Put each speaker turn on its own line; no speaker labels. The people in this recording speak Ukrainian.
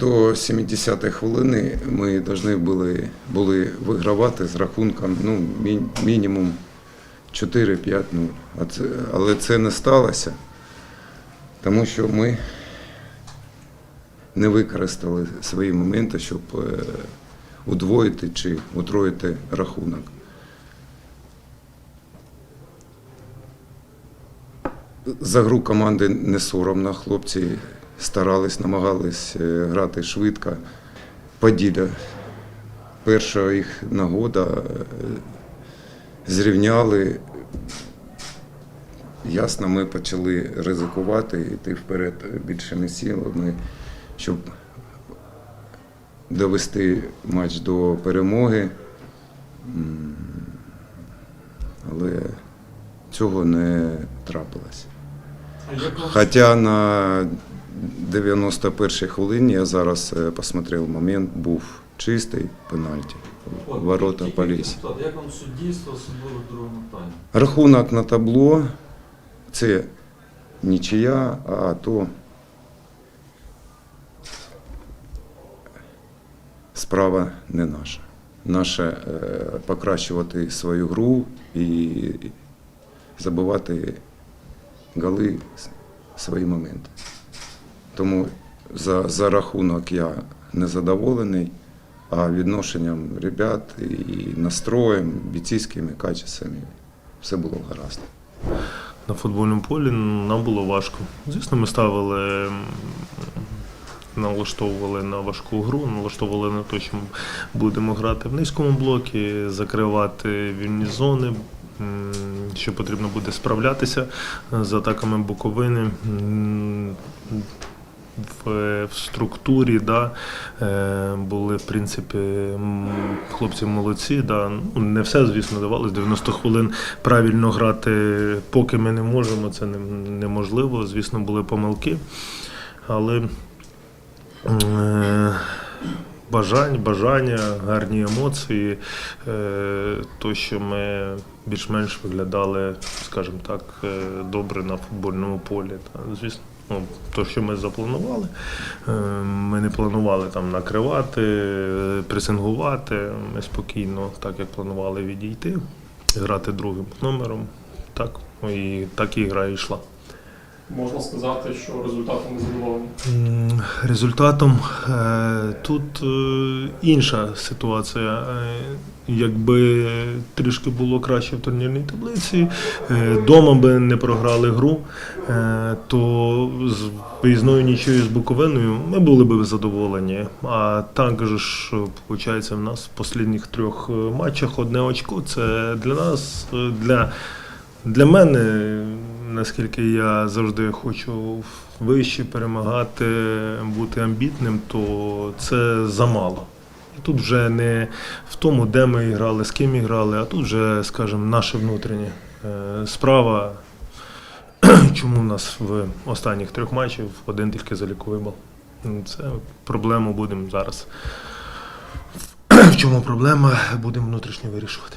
До 70-ї хвилини ми повинні були, були вигравати з рахунком ну, мі- мінімум 4-5-0. Але це не сталося, тому що ми не використали свої моменти, щоб е, удвоїти чи утроїти рахунок. За гру команди не соромно. Хлопці старались, намагались е, грати швидко. Поділя. Перша їх нагода е, зрівняли. Ясно, ми почали ризикувати, йти вперед більшими силами, щоб довести матч до перемоги. Але цього не трапилось. Хоча на 91-й хвилині я зараз е, посмотрел момент, був чистий пенальті.
От,
Ворота
тільки Як вам суддівство, особливо в другому таймі?
Рахунок на табло це нічия, а то справа не наша. Наше е, покращувати свою гру і забивати голи свої моменти. Тому за, за рахунок я не задоволений, а відношенням ребят і настроєм, бійцівськими качествами все було гаразд.
на футбольному полі нам було важко. Звісно, ми ставили, налаштовували на важку гру, налаштовували на те, що ми будемо грати в низькому блокі, закривати вільні зони. Що потрібно буде справлятися з атаками Буковини в, структурі, да, е, були в принципі хлопці молодці. Да. Ну, не все, звісно, давалось. 90 хвилин правильно грати, поки ми не можемо, це неможливо. Звісно, були помилки. Але е, бажань, бажання, гарні емоції, е, то, що ми більш-менш виглядали, скажімо так, е, добре на футбольному полі. Звісно. Ну, то, що ми запланували, е, ми не планували там накривати, пресингувати. Ми спокійно, так як планували відійти, грати другим номером. Так, і так і гра йшла.
Можна сказати, що результатом не.
Результатом е, тут е, інша ситуація. Е, Якби трішки було краще в турнірній таблиці, дома би не програли гру, то з виїзною нічою з Буковиною ми були б задоволені. А так же ж, виходить, в нас в останніх трьох матчах одне очко. Це для нас, для для мене, наскільки я завжди хочу вище перемагати, бути амбітним, то це замало. І тут вже не в тому, де ми грали, з ким грали, а тут вже, скажімо, наше внутрішнє е, справа. Чому в нас в останніх трьох матчах один тільки заліковий бал? Ну, Це проблему будемо зараз. В чому проблема, будемо внутрішньо вирішувати.